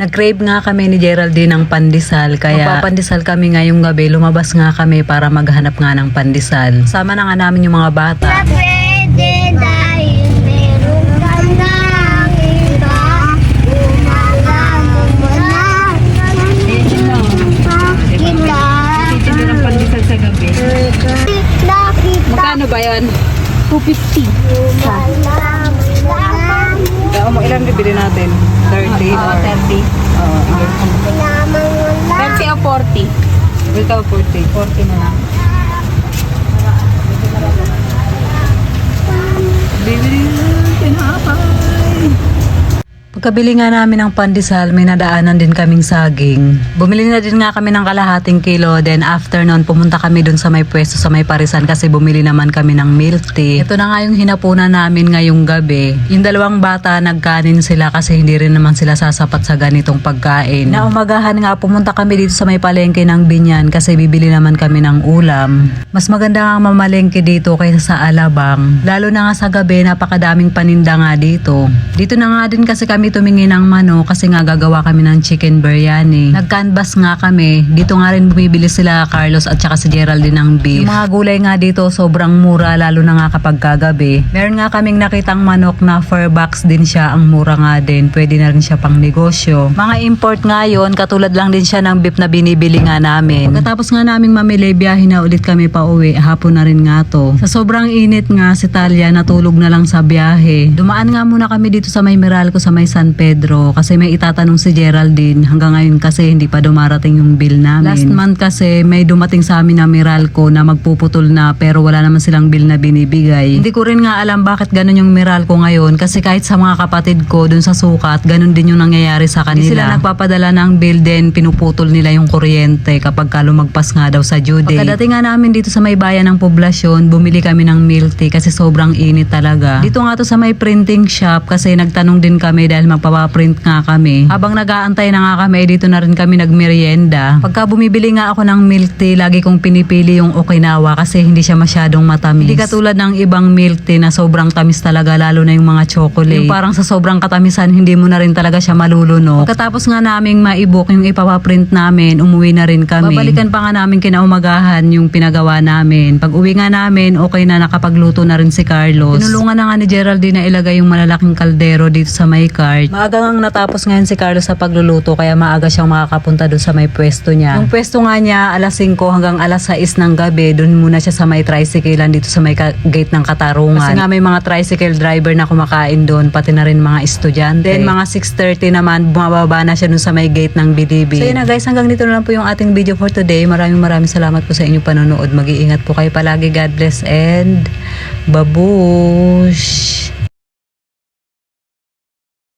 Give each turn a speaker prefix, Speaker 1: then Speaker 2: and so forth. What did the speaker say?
Speaker 1: Nag-crave nga kami ni Geraldine ng pandesal kaya magpapandesal kami ngayong gabi. Lumabas nga kami para maghanap nga ng pandesal. Sama na nga namin yung mga bata.
Speaker 2: Pwede dahil meron mo na
Speaker 1: ng pandesal sa gabi.
Speaker 2: Nakita
Speaker 1: ba yun? 250.
Speaker 2: Umaga mo na
Speaker 1: ilan bibili natin? 30
Speaker 3: Oo, 30.
Speaker 1: Oo.
Speaker 2: Na
Speaker 3: 30 o 40?
Speaker 1: Ito 40. 40 na lang. Pagkabili nga namin ng pandesal, may nadaanan din kaming saging. Bumili na din nga kami ng kalahating kilo. Then after nun, pumunta kami dun sa may pwesto sa may parisan kasi bumili naman kami ng milk tea. Ito na nga yung hinapunan namin ngayong gabi. Yung dalawang bata, nagkanin sila kasi hindi rin naman sila sasapat sa ganitong pagkain. Naumagahan nga, pumunta kami dito sa may palengke ng Binyan kasi bibili naman kami ng ulam. Mas maganda nga mamalengke dito kaysa sa Alabang. Lalo na nga sa gabi, napakadaming paninda nga dito. Dito na nga din kasi kami tumingin ng mano kasi nga gagawa kami ng chicken biryani. Nag-canvas nga kami. Dito nga rin bumibili sila Carlos at saka si Geraldine ng beef. Yung mga gulay nga dito sobrang mura lalo na nga kapag kagabi. Meron nga kaming nakitang manok na fur box din siya. Ang mura nga din. Pwede na rin siya pang negosyo. Mga import nga yon katulad lang din siya ng beef na binibili nga namin. Pagkatapos nga naming mamili, biyahe na ulit kami pa uwi. Hapon na rin nga to. Sa sobrang init nga si Talia natulog na lang sa biyahe. Dumaan nga muna kami dito sa may Meralco sa may San Pedro kasi may itatanong si Geraldine. Hanggang ngayon kasi hindi pa dumarating yung bill namin. Last month kasi may dumating sa amin na Meralco na magpuputol na pero wala naman silang bill na binibigay. Hindi ko rin nga alam bakit ganun yung Meralco ngayon kasi kahit sa mga kapatid ko dun sa sukat, ganun din yung nangyayari sa kanila. Hindi sila nagpapadala ng bill din, pinuputol nila yung kuryente kapag ka lumagpas nga daw sa due date. Pagkadating nga namin dito sa may bayan ng poblasyon, bumili kami ng milk tea kasi sobrang init talaga. Dito nga to sa may printing shop kasi nagtanong din kami dahil magpapaprint nga kami. Habang nag-aantay na nga kami, dito na rin kami nagmerienda. Pagka bumibili nga ako ng milk tea, lagi kong pinipili yung Okinawa kasi hindi siya masyadong matamis. Hindi katulad ng ibang milk tea na sobrang tamis talaga, lalo na yung mga chocolate. Yung parang sa sobrang katamisan, hindi mo na rin talaga siya malulunok. Pagkatapos nga naming maibok yung ipapaprint namin, umuwi na rin kami. Babalikan pa nga namin kinaumagahan yung pinagawa namin. Pag uwi nga namin, okay na nakapagluto na rin si Carlos. Tinulungan na nga ni Geraldine na ilagay yung malalaking kaldero dito sa may cart. Maaga natapos ngayon si Carlos sa pagluluto kaya maaga siyang makakapunta doon sa may pwesto niya. Yung pwesto nga niya alas 5 hanggang alas 6 ng gabi, doon muna siya sa may tricycle dito sa may gate ng Katarungan. Kasi nga may mga tricycle driver na kumakain doon, pati na rin mga estudyante. Then mga 6.30 naman, bumababa na siya doon sa may gate ng BDB. So yun na guys, hanggang dito na lang po yung ating video for today. Maraming maraming salamat po sa inyong panonood. Mag-iingat po kayo palagi. God bless and babush!